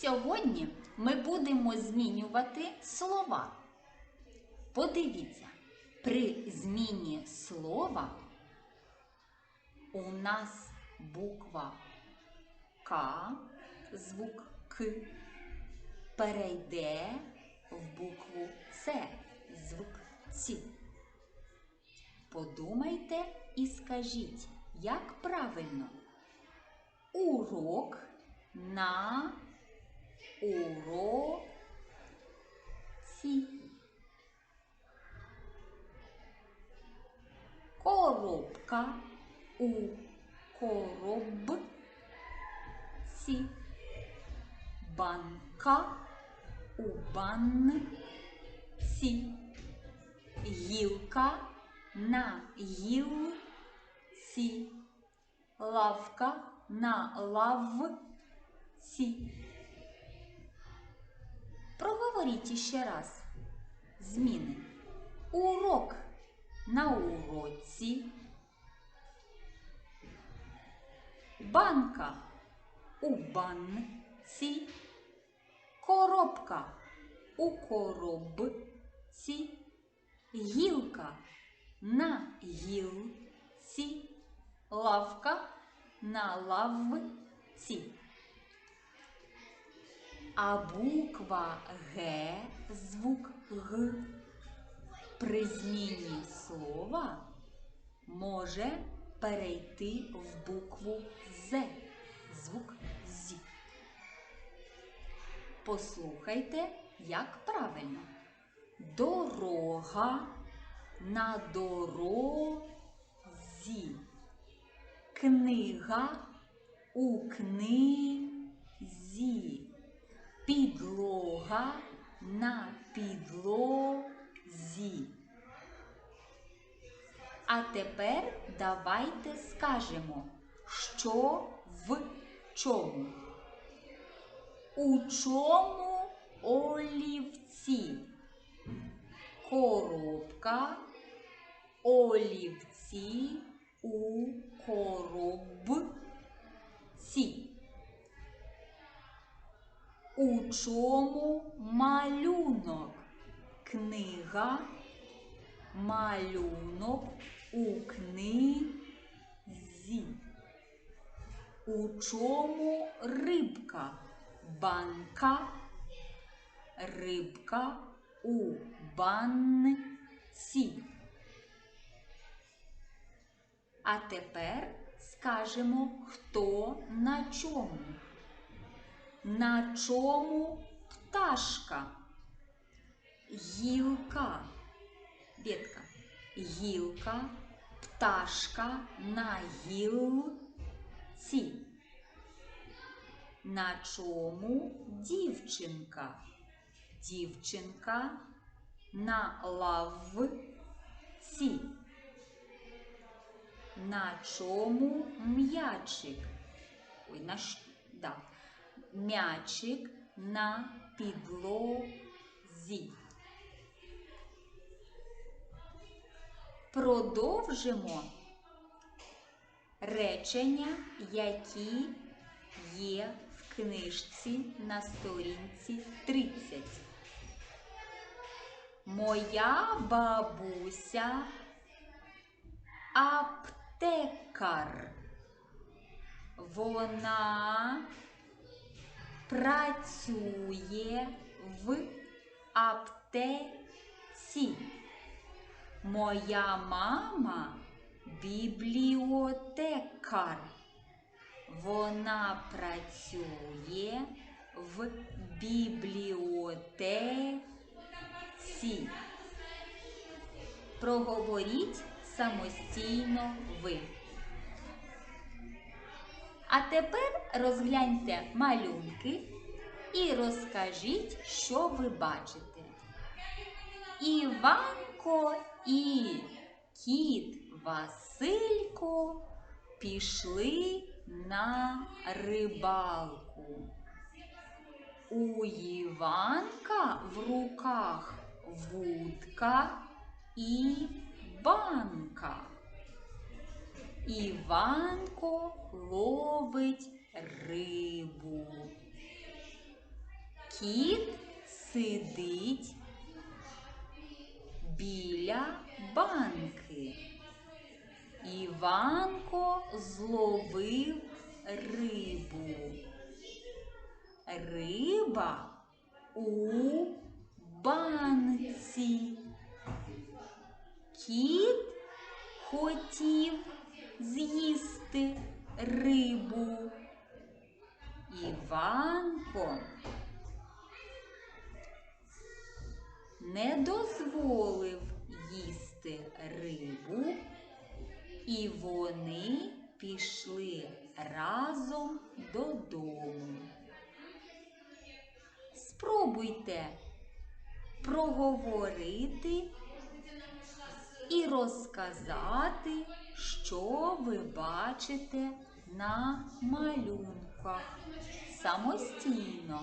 Сьогодні ми будемо змінювати слова. Подивіться, при зміні слова у нас буква К, звук К, перейде в букву С, звук Ц. Подумайте і скажіть, як правильно? Урок на уроці. Коробка у коробці. Банка у банці. Гілка на гілці. Лавка на лавці. Проговоріть іще раз. Зміни. Урок на уроці. Банка у банці. Коробка у коробці. Гілка на гілці. Лавка на лавці. А буква Г, звук Г, при зміні слова може перейти в букву З, звук З. Послухайте, як правильно. Дорога на дорозі. Книга у книзі. Підлога на підлозі. А тепер давайте скажемо, що в чому. У чому олівці? Коробка, олівці у коробці. У чому малюнок? Книга, малюнок у книзі. У чому рибка? Банка, рибка у банці. А тепер скажемо, хто на чому. На чому пташка? Гілка. Ветка. Гілка, пташка на гілці. На чому дівчинка? Дівчинка на лавці. На чому м'ячик? Ой, на да. М'ячик на підлозі. Продовжимо речення, які є в книжці на сторінці 30. Моя бабуся аптекар. Вона працює в аптеці. Моя мама бібліотекар. Вона працює в бібліотеці. Проговоріть самостійно ви. А тепер розгляньте малюнки і розкажіть, що ви бачите. Іванко і кіт Василько пішли на рибалку. У Іванка в руках вудка і банка. Іванко ловить рибу. Кіт сидить біля банки. Іванко зловив рибу. Риба у банці. Кіт хотів з'їсти рибу. Іванко не дозволив їсти рибу, і вони пішли разом додому. Спробуйте проговорити і розказати, що ви бачите на малюнках самостійно.